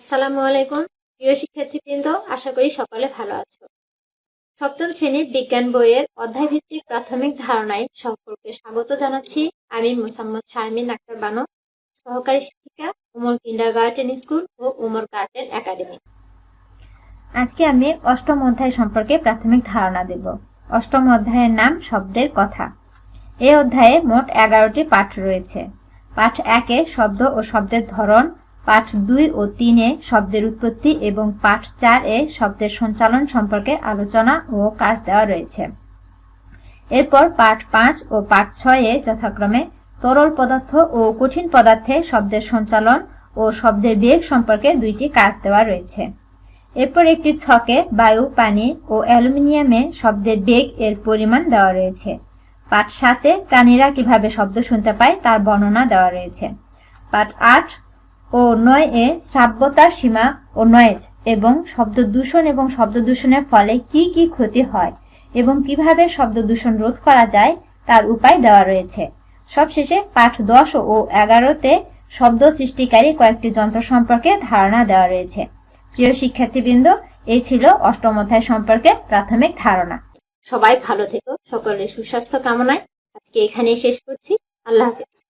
আসসালামু আলাইকুম, প্রিয় শিক্ষার্থীবৃন্দ, আশা করি সকলে ভালো আছো। সপ্তম শ্রেণির বিজ্ঞান বইয়ের অধ্যায়ভিত্তিক প্রাথমিক ধারণায় সকলকে স্বাগত জানাচ্ছি। আমি মোসাম্মদ শারমিন আক্তার বানু, সহকারী শিক্ষিকা, উমর কিন্ডার গার্ডেন স্কুল ও উমর গার্ডেন একাডেমি। আজকে আমি অষ্টম অধ্যায় সম্পর্কে প্রাথমিক ধারণা দেব। অষ্টম অধ্যায়ের নাম শব্দের কথা। এই অধ্যায়ে মোট এগারোটি পাঠ রয়েছে। পাঠ একে শব্দ ও শব্দের ধরন পাঠ দুই ও তিনে শব্দের উৎপত্তি এবং পাঠ চার এ শব্দের সঞ্চালন সম্পর্কে আলোচনা ও কাজ দেওয়া রয়েছে। এরপর পাঠ পাঁচ ও পাঠ ছয় যথাক্রমে তরল পদার্থ ও কঠিন পদার্থে শব্দের সঞ্চালন ও শব্দের বেগ সম্পর্কে দুইটি কাজ দেওয়া রয়েছে। এরপর একটি ছকে বায়ু, পানি ও অ্যালুমিনিয়ামে শব্দের বেগ এর পরিমাণ দেওয়া রয়েছে। পাঠ সাতে প্রাণীরা কীভাবে শব্দ শুনতে পায় তার বর্ণনা দেওয়া রয়েছে। পাঠ আট ও নয় এ শ্রাব্যতার সীমা ও নয়েজ এবং শব্দ দূষণ এবং শব্দ দূষণের ফলে কি কি ক্ষতি হয় এবং কীভাবে শব্দ দূষণ রোধ করা যায় তার উপায় দেওয়া রয়েছে। সবশেষে পাঠ দশ ও এগারোতে শব্দ সৃষ্টিকারী কয়েকটি যন্ত্র সম্পর্কে ধারণা দেওয়া রয়েছে। প্রিয় শিক্ষার্থীবৃন্দ, এই ছিল অষ্টম অধ্যায় সম্পর্কে প্রাথমিক ধারণা। সবাই ভালো থেকো, সকলের সুস্বাস্থ্য কামনায় আজকে এখানেই শেষ করছি। আল্লাহ হাফেজ।